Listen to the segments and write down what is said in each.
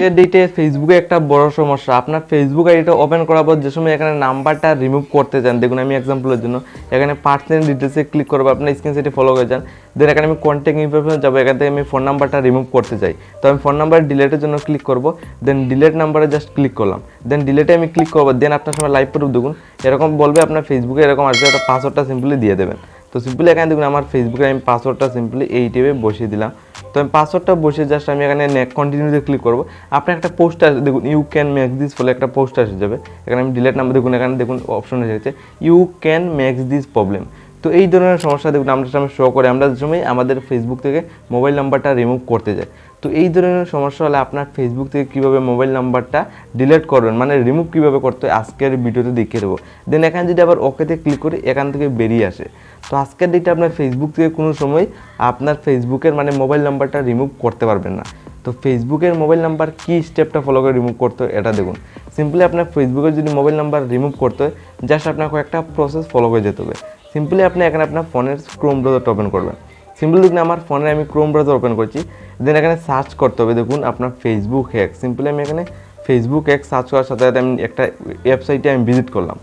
আজকের ডেটে ফেসবুকে একটা বড় সমস্যা। আপনার ফেসবুক আইডিটা ওপেন করার পর যে সময় এখানে নাম্বারটা রিমুভ করতে চান, দেখুন আমি এক্সাম্পলের জন্য, এখানে পার্সোনাল ডিটেলসে ক্লিক করব আপনার স্ক্রিন সেটে ফলো করে যান। দেন এখানে আমি কন্ট্যাক্ট ইনফরমেশন যাব, এখান থেকে আমি ফোন নাম্বারটা রিমুভ করতে চাই। তো আমি ফোন নাম্বার ডিলেটের জন্য ক্লিক করব দেন ডিলেট নাম্বারে জাস্ট ক্লিক করলাম। দেন ডিলেটে আমি ক্লিক করব দেন আপনার সময় লাইভ প্রুফ দেখুন, এরকম বলবে আপনার ফেসবুকে এরকম আসবে একটা পাসওয়ার্ডটা সিম্পলি দিয়ে দেবেন। তো সিম্পলি এখানে দেখুন, আমার ফেসবুকে আমি পাসওয়ার্ডটা সিম্পলি এই টেপে বসিয়ে দিলাম। তো আমি পাসওয়ার্ডটা বসে জাস্ট আমি এখানে কন্টিনিউতে ক্লিক করব। আপনার একটা পোস্ট আসে, দেখুন ইউ ক্যান ম্যাক্স দিস বলে একটা পোস্ট আসে যাবে। এখানে আমি ডিলেট নাম্বার দেখুন, এখানে দেখুন অপশন এসেছে you can max this problem তো এই ধরনের সমস্যা দেখুন, আমরা সামনে শো করে, আমরা সময় আমাদের ফেসবুক থেকে মোবাইল নাম্বারটা রিমুভ করতে যাই। তো এই ধরনের সমস্যা হলে আপনার ফেসবুক থেকে কীভাবে মোবাইল নাম্বারটা ডিলিট করবেন মানে রিমুভ কীভাবে করতে হয়, আজকের ভিডিওতে দেখিয়ে দেবো। দেন এখানে যদি আবার ওকেতে ক্লিক করি, এখান থেকে বেরিয়ে আসে। তো আজকের ডেটে আপনার ফেসবুক থেকে কোনো সময় আপনার ফেসবুকের মানে মোবাইল নাম্বারটা রিমুভ করতে পারবেন না। তো ফেসবুকের মোবাইল নাম্বার কী স্টেপটা ফলো করে রিমুভ করতে হয়, এটা দেখুন। সিম্পলি আপনার ফেসবুকের যদি মোবাইল নাম্বার রিমুভ করতে হয় জাস্ট আপনার কয়েকটা প্রসেস ফলো করে যেতে হবে। সিম্পলি আপনি এখানে আপনার ফোনের ক্রোম ব্রাউজারটা ওপেন করবেন। সিম্পলি দেখুন, আমার ফোনে আমি ক্রোম ব্রাউজার ওপেন করছি। দেন এখানে সার্চ করতে হবে। দেখুন, আপনার ফেসবুক হ্যাক সিম্পলি আমি এখানে ফেসবুক হ্যাক সার্চ করার সাথে সাথে আমি একটা ওয়েবসাইটে আমি ভিজিট করলাম।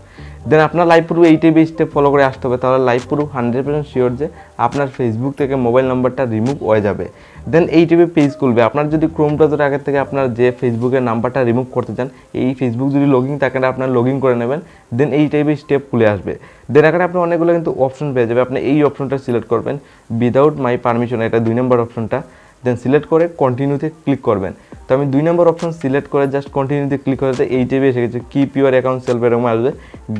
দেন আপনার লাইভ প্রুফ এই টিভি স্টেপ ফলো করে আসতে হবে। তাহলে live proof hundred percent sure যে আপনার ফেসবুক থেকে মোবাইল নাম্বারটা রিমুভ হয়ে যাবে। দেন এই পেজ খুলবে। আপনার যদি ক্রোম ব্রাউজার আগে থেকে আপনার যে ফেসবুকের নাম্বারটা রিমুভ করতে চান, এই ফেসবুক যদি লগিং থাকে আপনার লগ করে নেবেন। দেন এই টাইপের স্টেপ খুলে আসবে। দেন এখানে আপনি অনেকগুলো কিন্তু অপশন পেয়ে যাবে আপনি এই অপশনটা সিলেক্ট করবেন। উইদাউট মাই পারমিশন এটা দুই নম্বর অপশনটা দেন সিলেক্ট করে কন্টিনিউতে ক্লিক করবেন। তো আমি দুই নম্বর অপশন সিলেক্ট করে জাস্ট কন্টিনিউতে ক্লিক করতে এই টেবে এসে গেছে। কিপ ইউর অ্যাকাউন্ট সেলফ এরকম আসবে।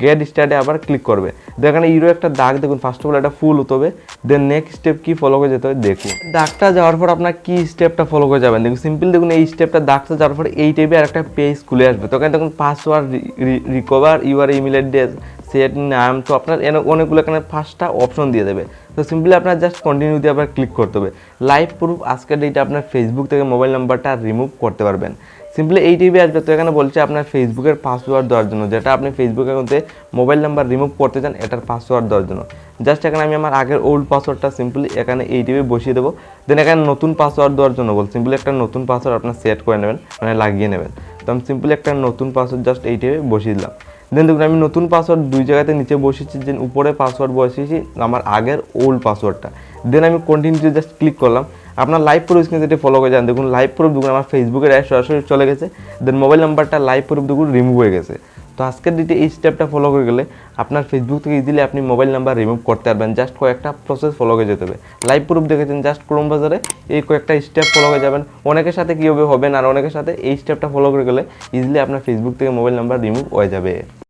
গেট স্টার্টে আবার ক্লিক করবে। দেখেন ইউরো একটা দাগ দেখুন ফার্স্ট অফ অল এটা ফুল হতে হবে দেন নেক্সট স্টেপ কি ফলো করে যেতে হবে দেখুন। দাগটা যাওয়ার পর আপনার কি স্টেপটা ফলো করে যাবেন? দেখুন সিম্পল দেখুন, এই স্টেপটা দাগটা যাওয়ার পর এই টেবে আর একটা পেজ খুলে আসবে। তখন দেখুন password recover your email address set নাম তো আপনার অনেকগুলো এখানে পাঁচটা অপশন দিয়ে দেবে। তো সিম্পলি আপনার জাস্ট কন্টিনিউ দিয়ে আবার ক্লিক করতে হবে। লাইভ প্রুফ আজকের ডেটে আপনার ফেসবুক থেকে মোবাইল নাম্বারটা রিমুভ করতে পারবেন। সিম্পলি এই টিভি আসবে, তো এখানে বলছে আপনার ফেসবুকের পাসওয়ার্ড দেওয়ার জন্য, যেটা আপনি ফেসবুক অ্যাকাউন্টে মোবাইল নাম্বার রিমুভ করতে চান, এটার পাসওয়ার্ড দেওয়ার জন্য। জাস্ট এখানে আমি আমার আগের ওল্ড পাসওয়ার্ডটা সিম্পলি এখানে এই টিভি বসিয়ে দেবো। দেন এখানে নতুন পাসওয়ার্ড দেওয়ার জন্য বল সিম্পলি একটা নতুন পাসওয়ার্ড আপনার সেট করে নেবেন মানে লাগিয়ে নেবেন। তো আমি সিম্পলি একটা নতুন পাসওয়ার্ড জাস্ট এই টিভি বসিয়ে দিলাম। দেন দেখুন, আমি নতুন পাসওয়ার্ড দুই জায়গাতে নিচে বসেছি যে উপরে পাসওয়ার্ড বসিয়েছি, আমার আগের ওল্ড পাসওয়ার্ডটা দেন আমি কন্টিনিউ জাস্ট ক্লিক করলাম। আপনার লাইভ প্রুফ স্ক্রিন এটি ফলো করে যান, দেখুন লাইভ প্রুফ দেখুন আমার ফেসবুকের অ্যাড সরাসরি চলে গেছে দেন মোবাইল নাম্বারটা লাইভ প্রুফ দেখুন রিমুভ হয়ে গেছে। তো আজকের ডেটে এই স্টেপটা ফলো করে গেলে আপনার ফেসবুক থেকে ইজিলি আপনি মোবাইল নাম্বার রিমুভ করতে পারবেন। জাস্ট কয়েকটা প্রসেস ফলো হয়ে যেতে হবে। লাইভ প্রুফ দেখেছেন জাস্ট ক্রোম বাজারে এই কয়েকটা স্টেপ ফলো হয়ে যাবেন। অনেকের সাথে কীভাবে হবেন আর অনেকের সাথে এই স্টেপটা ফলো করে গেলে ইজিলি আপনার ফেসবুক থেকে মোবাইল নাম্বার রিমুভ হয়ে যাবে।